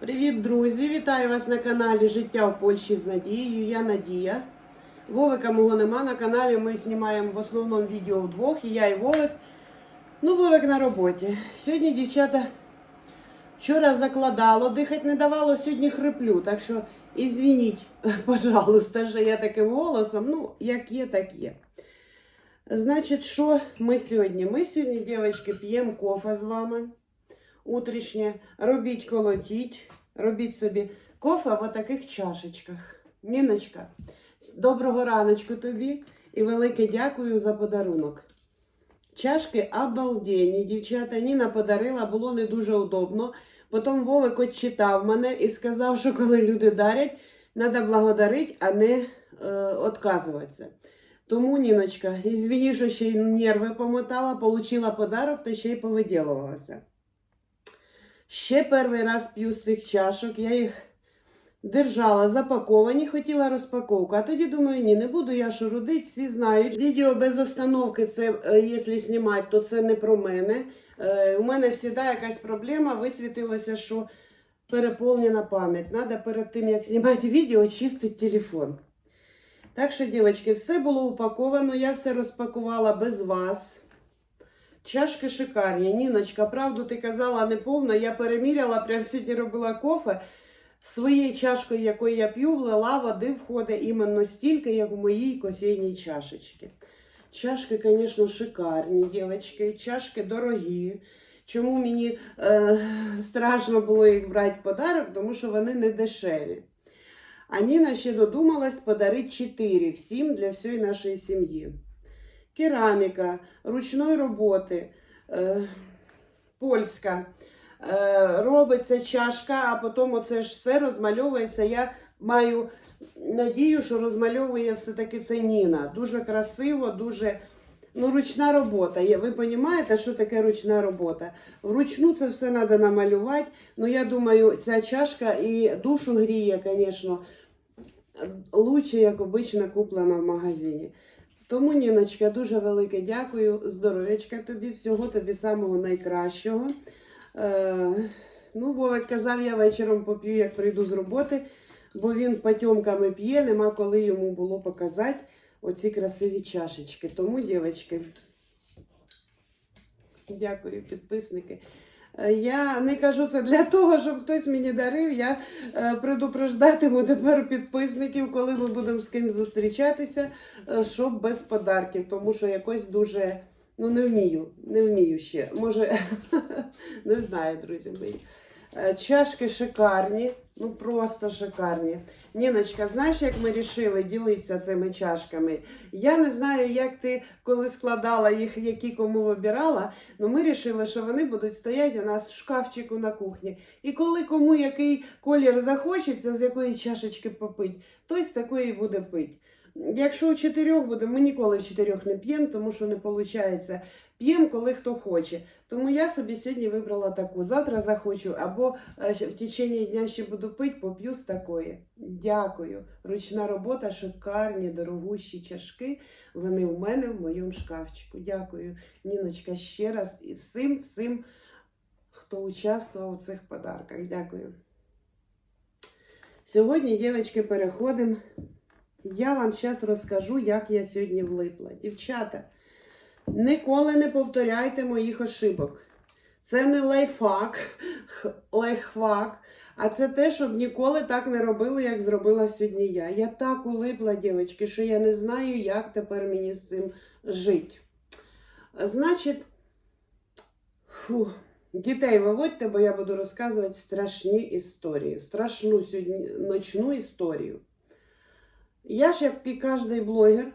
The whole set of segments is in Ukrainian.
Привіт, друзі! Вітаю вас на каналі Життя в Польщі з Надією. Я Надія. Вовика мого нема на каналі. Ми знімаємо в основному відео вдвох. І я і Вовик. Ну, Вовик на роботі. Сьогодні дівчата вчора закладало, дихати не давало, сьогодні хриплю. Так що ізвініть, пожалуйста, що я таким голосом. Ну, як є, так є. Значить, що ми сьогодні? Ми сьогодні, дівчатки, п'ємо кофе з вами утрішнє. Робіть колотіть, робіть собі кофе в таких чашечках. Ніночка, доброго раночку тобі і велике дякую за подарунок. Чашки обалденні, дівчата. Ніна подарила, було не дуже удобно. Потім Вовик отчитав мене і сказав, що коли люди дарять, треба благодарити, а не е, відказуватися. Тому, Ніночка, ізвіні, що ще й нерви помотала, отримала подарок та ще й повиділувалася. Ще перший раз п'ю з цих чашок, я їх держала запаковані, хотіла розпаковку. А тоді думаю, ні, не буду я шурудить, всі знають. Відео без остановки, це, е, якщо знімати, то це не про мене. Е, У мене завжди якась проблема, висвітилося, що переповнена пам'ять. Треба перед тим, як знімати відео, чистити телефон. Так що, дівчатки, все було упаковано, я все розпакувала без вас. Чашки шикарні. Ніночка, правду ти казала не повна. Я переміряла, прямо сьогодні робила кофе. Своєю чашкою, якою я п'ю, влила води входить іменно стільки, як в моїй кофейній чашечці. Чашки, звісно, шикарні, дівчатки, чашки дорогі. Чому мені е, страшно було їх брати в подарок, тому що вони не дешеві. А Ніна ще додумалась подарити 4 всім для всієї нашої сім'ї кераміка, ручної роботи, е, польська. Е, робиться чашка, а потім оце ж все розмальовується. Я маю надію, що розмальовує все-таки це Ніна. Дуже красиво, дуже ну, ручна робота. Ви розумієте, що таке ручна робота? Вручну це все треба намалювати. Ну, я думаю, ця чашка і душу гріє, звісно, лучше, як обично, куплена в магазині. Тому, Ніночка, дуже велике дякую. Здоров'ячка тобі, всього тобі самого найкращого. Е, ну, Вовик казав, я вечором поп'ю, як прийду з роботи, бо він потьомками п'є, нема коли йому було показати оці красиві чашечки. Тому, дівчатки, дякую, підписники. Е, Я не кажу це для того, щоб хтось мені дарив. Я е, предупреждатиму тепер підписників, коли ми будемо з ким зустрічатися, е, щоб без подарків, тому що якось дуже ну не вмію, не вмію ще. Може, не знаю, друзі мої. Чашки шикарні, ну просто шикарні. Ніночка, знаєш, як ми вирішили ділитися цими чашками? Я не знаю, як ти коли складала їх, які кому вибирала, але ми вирішили, що вони будуть стояти у нас в шкафчику на кухні. І коли кому який колір захочеться, з якої чашечки попити, той з такої буде пити. Якщо у чотирьох буде, ми ніколи в чотирьох не п'ємо, тому що не виходить. П'ємо, коли хто хоче. Тому я собі сьогодні вибрала таку. Завтра захочу, або е, в течение дня ще буду пити, поп'ю з такої. Дякую. Ручна робота, шикарні, дорогущі чашки. Вони у мене в моєму шкафчику. Дякую, Ніночка, ще раз і всім, всім, хто участвував у цих подарках. Дякую. Сьогодні, дівчатки, переходимо. Я вам зараз розкажу, як я сьогодні влипла. Дівчата, ніколи не повторяйте моїх ошибок. Це не лайфхак, лайфхак, а це те, щоб ніколи так не робили, як зробила сьогодні я. Я так улипла, дівчатки, що я не знаю, як тепер мені з цим жити. Значить, фу, дітей виводьте, бо я буду розказувати страшні історії. Страшну сьогодні ночну історію. Я ж, як і кожний блогер,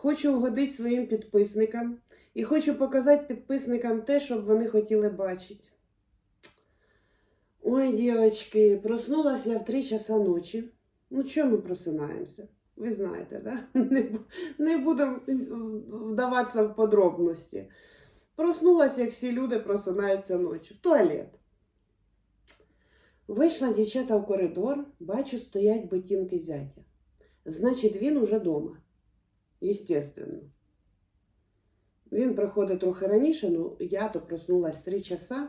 хочу угодити своїм підписникам і хочу показати підписникам те, що б вони хотіли бачити. Ой, дівчатки, проснулась я в 3 часа ночі. Ну, чому ми просинаємося? Ви знаєте, да? Не, не будемо вдаватися в подробності. Проснулась, як всі люди просинаються ночі, в туалет. Вийшла дівчата в коридор, бачу, стоять ботинки зятя. Значить, він уже вдома. Естественно. Він приходить трохи раніше, ну я то проснулась 3 часа.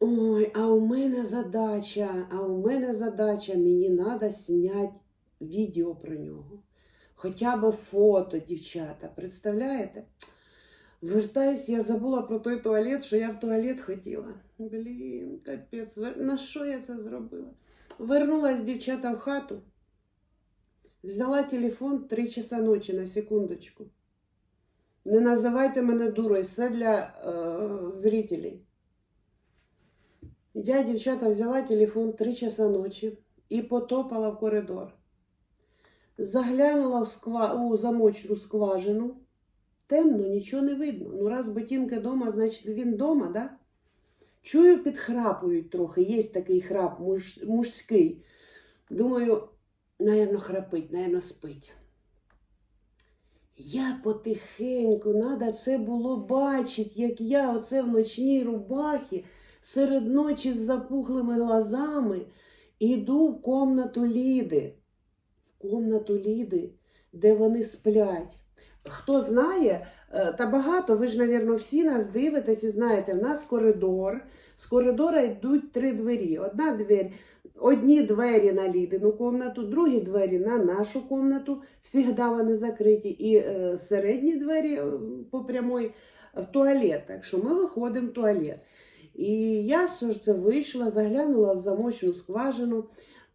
Ой, а у мене задача, а у мене задача, мені треба зняти відео про нього. Хоча б фото, дівчата. Представляєте? Вертаюсь, я забула про той туалет, що я в туалет хотіла. Блін, капець, на що я це зробила? Вернулась дівчата в хату, взяла телефон 3 часа ночі на секундочку. Не називайте мене дурою, все для е, зрителей. Я, дівчата, взяла телефон 3 часа ночі і потопала в коридор. Заглянула в сква... у замочну скважину. Темно, нічого не видно. Ну, раз ботинки вдома, значить він вдома, да? Чую, підхрапують трохи. Є такий храп муж... мужський. Думаю, наверно, храпить, наверно, спить. Я потихеньку, надо це було бачити, як я оце в ночній рубахі серед ночі з запухлими глазами іду в комнату Ліди. В комнату Ліди, де вони сплять. Хто знає, е, та багато, ви ж, напевно, всі нас дивитесь і знаєте, в нас коридор. З коридора йдуть три двері. Одна двері, одні двері на Лідину комнату, другі двері на нашу комнату. Всігда вони закриті. І е, середні двері е, по прямой в туалет. Так що ми виходимо в туалет. І я ж вийшла, заглянула в замочну скважину,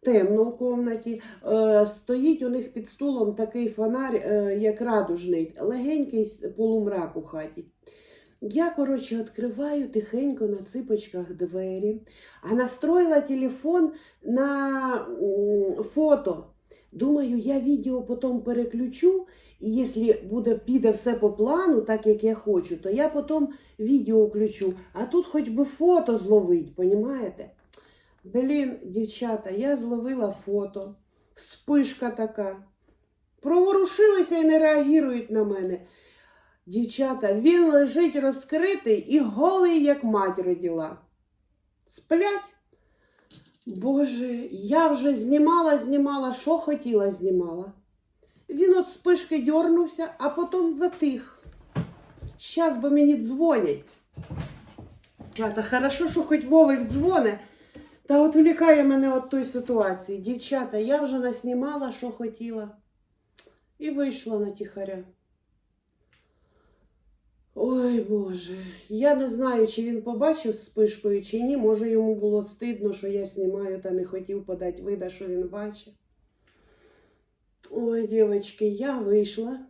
темно в комнаті. Е, стоїть у них під стулом такий фонарь, е, як радужний, легенький полумрак у хаті. Я, коротше, відкриваю тихенько на ципочках двері, а настроїла телефон на фото. Думаю, я відео потім переключу, і якщо буде, піде все по плану, так як я хочу, то я потім відео включу. А тут хоч би фото зловить, понімаєте? Блін, дівчата, я зловила фото. Спишка така. Проворушилися і не реагують на мене. Дівчата, він лежить розкритий і голий, як мать родила. Сплять. Боже, я вже знімала, знімала, що хотіла, знімала. Він от спишки дьорнувся, а потім затих. Щас би мені дзвонять. Дівчата, хорошо, що хоч Вовик дзвоне, та відвлікає мене від тої ситуації. Дівчата, я вже наснімала, що хотіла, і вийшла на тихаря. Ой Боже, я не знаю, чи він побачив з спишкою, чи ні. Може, йому було стидно, що я знімаю та не хотів подати вида, що він бачить. Ой, дівчатки, я вийшла,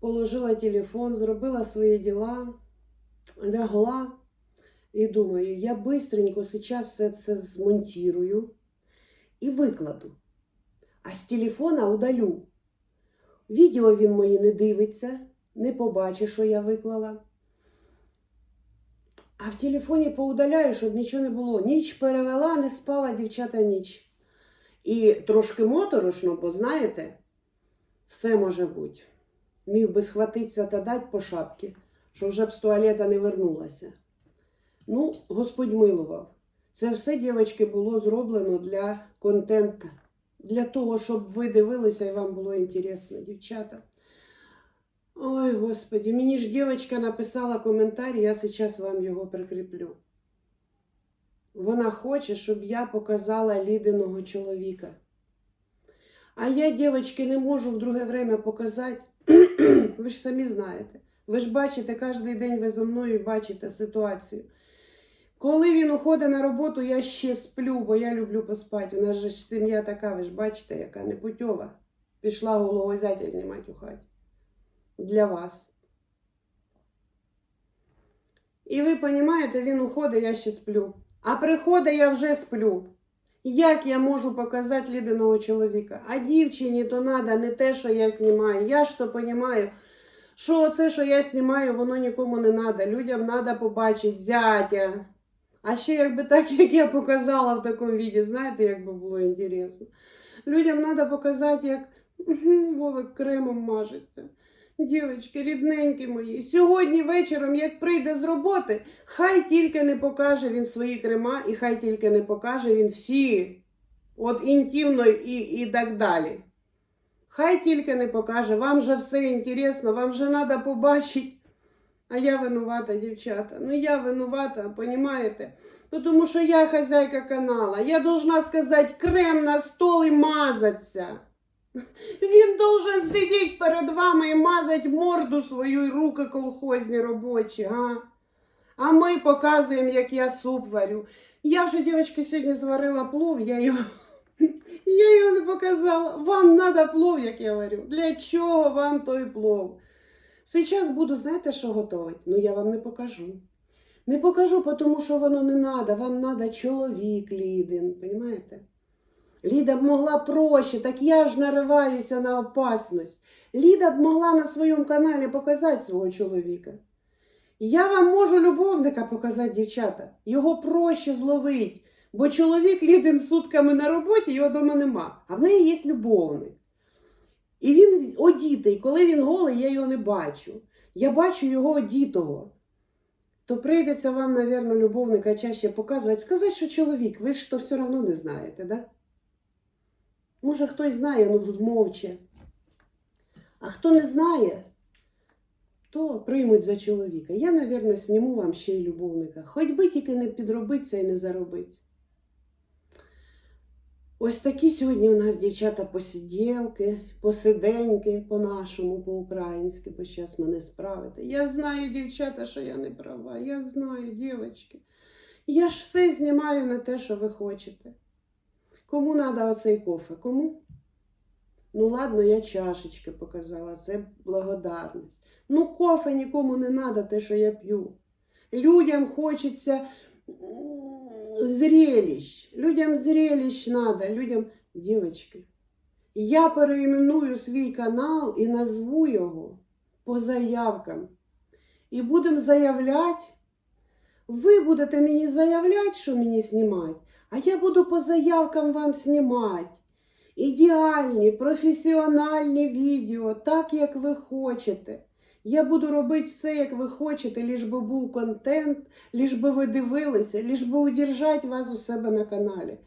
положила телефон, зробила свої діла, лягла і думаю, я бистренько зараз все це змонтірую і викладу. А з телефона удалю. Відео він мої не дивиться, не побачить, що я виклала. А в телефоні поудаляю, щоб нічого не було. Ніч перевела, не спала дівчата ніч. І трошки моторошно, бо знаєте, все може бути. Міг би схватитися та дати по шапці, що вже б з туалета не вернулася. Ну, Господь милував. Це все, дівчатки, було зроблено для контенту. Для того, щоб ви дивилися і вам було інтересно, дівчата. Ой, Господи, мені ж дівчинка написала коментар, я зараз вам його прикріплю. Вона хоче, щоб я показала лідиного чоловіка. А я, дівчатки, не можу в друге время показати. ви ж самі знаєте. Ви ж бачите, кожен день ви зо мною бачите ситуацію. Коли він уходить на роботу, я ще сплю, бо я люблю поспати. У нас же сім'я така, ви ж бачите, яка непутьова. Пішла головою зятя знімати у хаті. Для вас. І ви розумієте, він уходить, я ще сплю. А приходить, я вже сплю. Як я можу показати лідиного чоловіка? А дівчині то треба не те, що я знімаю. Я ж то розумію, що оце, що я знімаю, воно нікому не треба. Людям треба побачити зятя. А ще якби так, як я показала в такому віді, знаєте, як би було інтересно. Людям треба показати, як Вовик кремом мажеться. Дівчатки, рідненькі мої, сьогодні вечором, як прийде з роботи, хай тільки не покаже він свої крема, і хай тільки не покаже він всі, от інтимно і, і так далі. Хай тільки не покаже, вам же все інтересно, вам же треба побачити. А я винувата, дівчата. Ну я винувата, понімаєте? Ну, Тому що я хазяйка канала. Я должна сказати крем на стол і мазатися. Він должен сидіти перед вами і мазати морду свою і руки колхозні робочі, га? А ми показуємо, як я суп варю. Я вже, дівчатки, сьогодні зварила плов, я його, я його не показала. Вам треба плов, як я варю. Для чого вам той плов? Сейчас буду, знаєте, що готувати? Ну я вам не покажу. Не покажу, тому що воно не треба. Вам треба чоловік Лідин, розумієте? Ліда б могла проще, так я ж нариваюся на опасність. Ліда б могла на своєму каналі показати свого чоловіка. Я вам можу любовника показати, дівчата. Його проще зловить, бо чоловік Лідин сутками на роботі, його вдома нема. А в неї є любовник. І він одітий. Коли він голий, я його не бачу. Я бачу його одітого. То прийдеться вам, навірно, любовника чаще показувати. Сказати, що чоловік, ви ж то все одно не знаєте, да? Може, хтось знає, ну мовче. А хто не знає, то приймуть за чоловіка. Я, навірно, сніму вам ще й любовника. Хоч би тільки не підробиться і не заробить. Ось такі сьогодні у нас, дівчата, посиділки, посиденьки по-нашому, по-українськи, бо зараз мене справите. Я знаю, дівчата, що я не права. Я знаю, дівчатки. Я ж все знімаю на те, що ви хочете. Кому треба оцей кофе? Кому? Ну, ладно, я чашечки показала, це благодарність. Ну, кофе нікому не треба, те, що я п'ю. Людям хочеться зрелищ. Людям зрелищ надо. Людям, дівчатки, я переіменую свій канал і назву його по заявкам. І будемо заявляти. Ви будете мені заявляти, що мені знімати, а я буду по заявкам вам знімати. Ідеальні, професіональні відео, так як ви хочете. Я буду робити все, як ви хочете, ліж би був контент, ліж би ви дивилися, ліж би удержати вас у себе на каналі.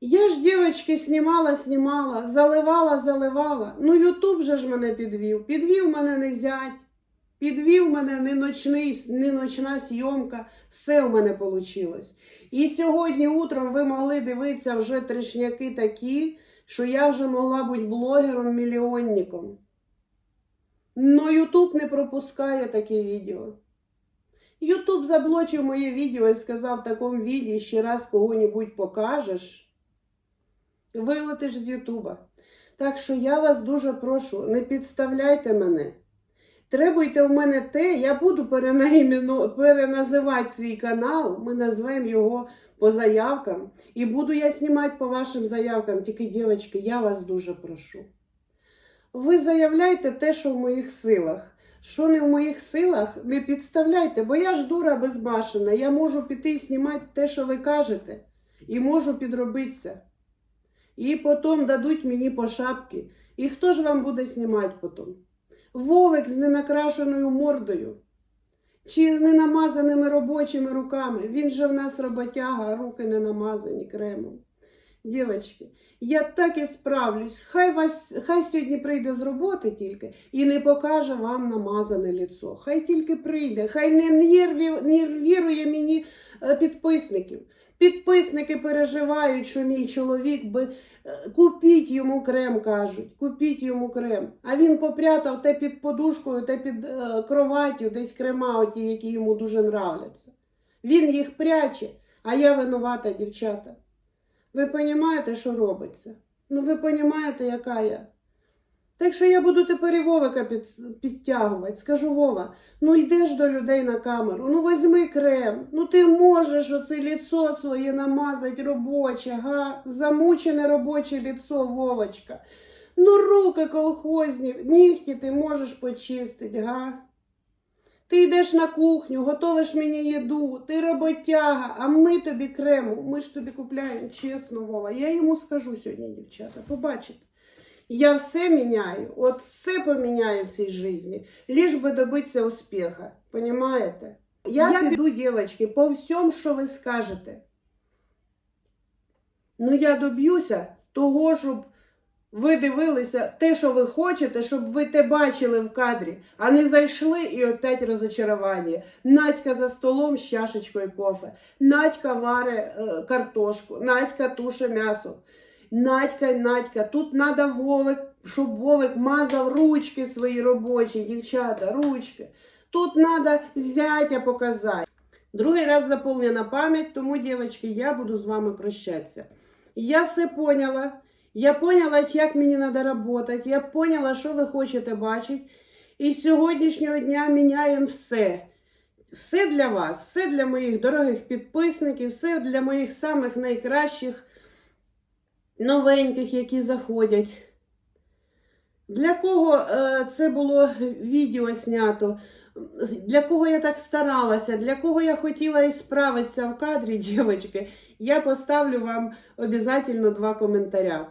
Я ж, дівчатки, знімала, знімала, заливала, заливала. Ну, Ютуб же ж мене підвів. Підвів мене не зять, підвів мене не, ночний, не ночна зйомка. Все в мене вийшло. І сьогодні утром ви могли дивитися вже трешняки такі, що я вже могла бути блогером-мільйонником. Но Ютуб не пропускає такі відео. Ютуб заблочив моє відео і сказав в такому віді ще раз кого-небудь покажеш, вилетиш з Ютуба. Так що я вас дуже прошу, не підставляйте мене. Требуйте у мене те, я буду переназивати свій канал, ми назвемо його по заявкам. І буду я знімати по вашим заявкам. Тільки, дівчатки, я вас дуже прошу. Ви заявляйте те, що в моїх силах. Що не в моїх силах, не підставляйте, бо я ж дура безбашена. Я можу піти і знімати те, що ви кажете, і можу підробитися. І потім дадуть мені по шапки. І хто ж вам буде знімати потім? Вовик з ненакрашеною мордою. Чи з ненамазаними робочими руками. Він же в нас роботяга, а руки не намазані кремом. Дівчатки, я так і справлюсь. Хай вас, хай сьогодні прийде з роботи тільки і не покаже вам намазане лицо. Хай тільки прийде, хай не нерві, нервірує мені е, підписників. Підписники переживають, що мій чоловік би купіть йому крем, кажуть, купіть йому крем. А він попрятав те під подушкою, те під е, кроваттю, десь крема, оті, які йому дуже нравляться. Він їх пряче, а я винувата, дівчата. Ви розумієте, що робиться? Ну, ви розумієте, яка я. Так що я буду тепер і Вовика під, підтягувати. Скажу Вова, ну йдеш до людей на камеру, ну візьми крем, ну ти можеш оце ліцо своє намазати робоче, га? Замучене робоче ліцо, Вовочка. Ну, руки колхозні, нігті ти можеш почистити, га? Ти йдеш на кухню, готовиш мені їду, ти роботяга, а ми тобі крему, ми ж тобі купляємо, чесно, Вова. Я йому скажу сьогодні, дівчата, побачите. Я все міняю, от все поміняю в цій житті, лиш би добитися успіха. Понимаєте? Я, я піду, дівчатки, по всьому, що ви скажете. Ну, я доб'юся того, щоб ви дивилися те, що ви хочете, щоб ви те бачили в кадрі, а не зайшли і опять розочарування. Надька за столом з чашечкою кофе, Надька варе е, картошку, Надька туше м'ясо. Надька, Надька, тут треба Вовик, щоб Вовик мазав ручки свої робочі, дівчата, ручки. Тут треба зятя показати. Другий раз заповнена пам'ять, тому, дівчатки, я буду з вами прощатися. Я все поняла. Я поняла, як мені треба працювати. Я поняла, що ви хочете бачити. І з сьогоднішнього дня міняємо все. Все для вас, все для моїх дорогих підписників, все для моїх самих найкращих новеньких, які заходять. Для кого е, це було відео знято? Для кого я так старалася, для кого я хотіла і справитися в кадрі, дівчатки, я поставлю вам обов'язково два коментаря.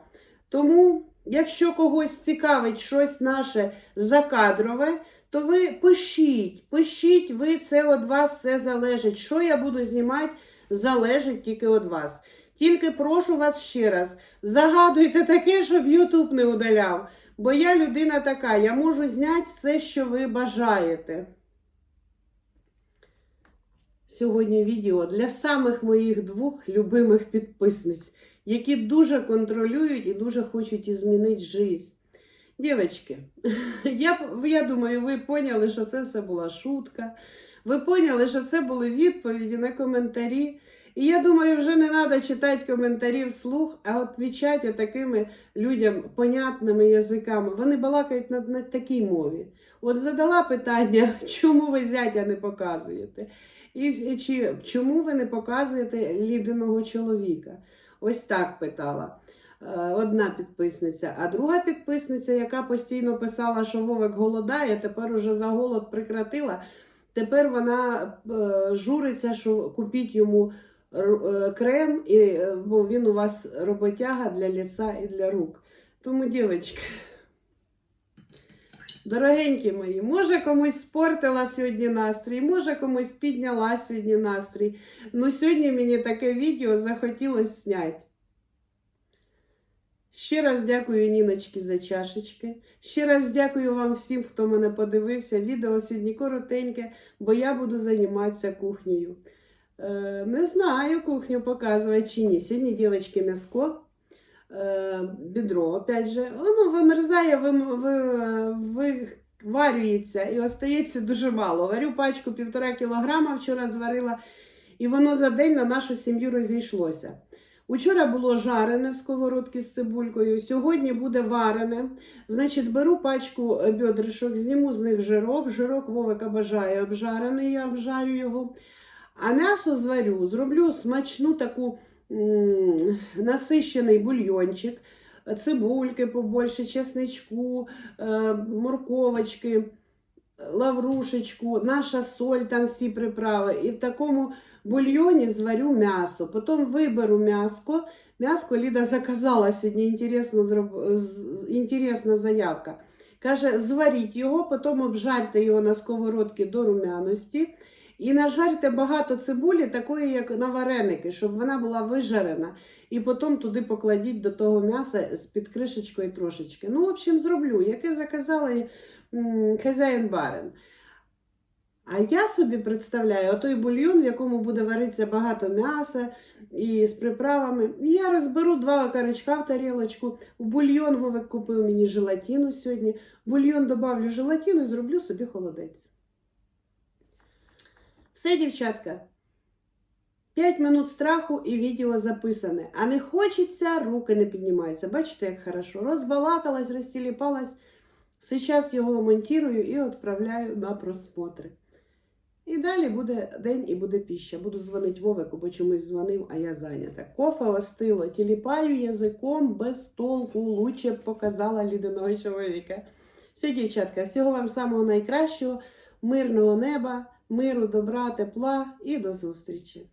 Тому, якщо когось цікавить щось наше закадрове, то ви пишіть, пишіть, ви це від вас все залежить. Що я буду знімати, залежить тільки від вас. Тільки прошу вас ще раз, загадуйте таке, щоб Ютуб не удаляв. Бо я людина така, я можу зняти все, що ви бажаєте. Сьогодні відео для самих моїх двох любимих підписниць, які дуже контролюють і дуже хочуть змінити життя. Дівчатки, я, я думаю, ви поняли, що це все була шутка. Ви поняли, що це були відповіді на коментарі. І я думаю, вже не треба читати коментарі вслух, а відповідати такими людям понятними язиками. Вони балакають на, на такій мові. От задала питання, чому ви зятя не показуєте? І чи, чому ви не показуєте лідиного чоловіка? Ось так питала е, одна підписниця. А друга підписниця, яка постійно писала, що Вовик голодає, тепер уже за голод прекратила. Тепер вона е, журиться, що купіть йому крем, і, е, бо він у вас роботяга для ліса і для рук. Тому, дівчатки, дорогенькі мої, може комусь спортила сьогодні настрій, може комусь підняла сьогодні настрій. Ну, сьогодні мені таке відео захотілося зняти. Ще раз дякую Ніночки за чашечки. Ще раз дякую вам всім, хто мене подивився. Відео сьогодні коротеньке, бо я буду займатися кухнею. Е, не знаю, кухню показувати чи ні. Сьогодні, дівчатки, м'яско, е, бідро, опять же, воно вимерзає, вим, ви, виварюється і остається дуже мало. Варю пачку півтора кілограма, вчора зварила, і воно за день на нашу сім'ю розійшлося. Учора було жарене в сковородці з цибулькою, сьогодні буде варене. Значить, беру пачку бедришок, зніму з них жирок. Жирок Вовика бажає обжарений, я обжарю його. А м'ясо зварю, зроблю смачну таку насищений бульйончик, цибульки побольше, чесничку, е, морковочки, лаврушечку, наша соль, там всі приправи. І в такому бульйоні зварю м'ясо. Потім виберу м'яско. М'яско Ліда заказала сьогодні, інтересна заявка. Каже, зваріть його, потім обжарте його на сковородці до румяності. І нажарте багато цибулі, такої, як на вареники, щоб вона була вижарена. І потім туди покладіть до того м'яса з під кришечкою трошечки. Ну, в общем, зроблю, яке заказала хазяїн барин. А я собі представляю той бульйон, в якому буде варитися багато м'яса і з приправами. І я розберу два окорочка в тарілочку. В бульйон Вовик купив мені желатину сьогодні. В бульйон добавлю желатину і зроблю собі холодець. Все, дівчатка. 5 минут страху і відео записане. А не хочеться, руки не піднімаються. Бачите, як хорошо. Розбалакалась, розтіліпалась. Сейчас його монтую і відправляю на просмотри. І далі буде день і буде піща. Буду дзвонити Вовику, бо чомусь дзвонив, а я зайнята. Кофе остило, тіліпаю язиком без толку. Лучше б показала лідиного чоловіка. Все, дівчатка, всього вам самого найкращого, мирного неба, миру, добра, тепла і до зустрічі!